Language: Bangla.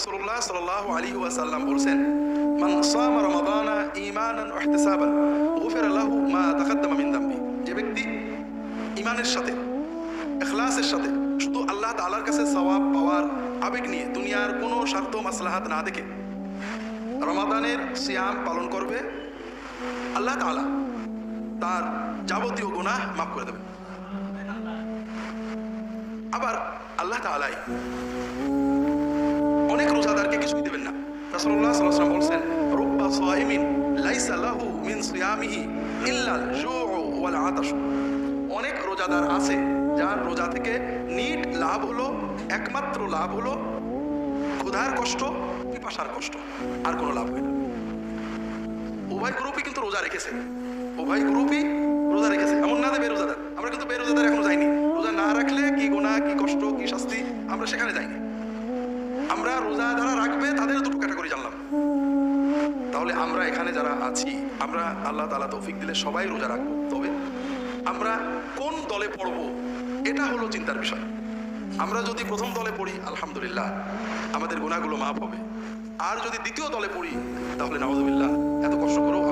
রাসূলুল্লাহ সাল্লাল্লাহু আলাইহি ওয়াসাল্লাম বলছেন, মান সামা রমাদানা ঈমানান ওয়া ইহতিসাবান, গুফিরা লাহু মা তাকাদ্দামা মিন দামবি। যে ব্যক্তি ঈমানের সাথে, ইখলাসের সাথে শুধু আল্লাহ তাআলার কাছে সওয়াব পাওয়ার আবেগ নিয়ে দুনিয়ার কোনো স্বার্থ মাসলাহাত না দেখে রমাদানের সিয়াম পালন করবে, আল্লাহ তাআলা তার যাবতীয় গুনাহ মাফ করে দেবেন। আবার আল্লাহ তাআলাই অনেক রোজাদার আছে, যার রোজা থেকে নিট লাভ হলো, একমাত্র লাভ হলো ক্ষুধার কষ্ট, পিপাসার কষ্ট, আর কোনো লাভ হয় না। উভয় গ্রুপই কিন্তু রোজা রেখেছে। উভয় গ্রুপই রোজা রেখেছে। এমন না যে বেরোজাদার। আমরা কিন্তু বেরোজাদার এখনও যাইনি। রোজা না রাখলে কি গুণা কি কষ্ট, কি শাস্তি, আমরা সেখানে যাইনি। আমরা এখানে যারা আছি, আমরা আল্লাহ তালা তৌফিক দিলে সবাই রোজা রাখব। তবে আমরা কোন দলে পড়ব, এটা হলো চিন্তার বিষয়। আমরা যদি প্রথম দলে পড়ি, আলহামদুলিল্লাহ, আমাদের গুণাগুলো মাফ হবে। আর যদি দ্বিতীয় দলে পড়ি, তাহলে নওয়াজবিল্লাহ এত কষ্ট করেও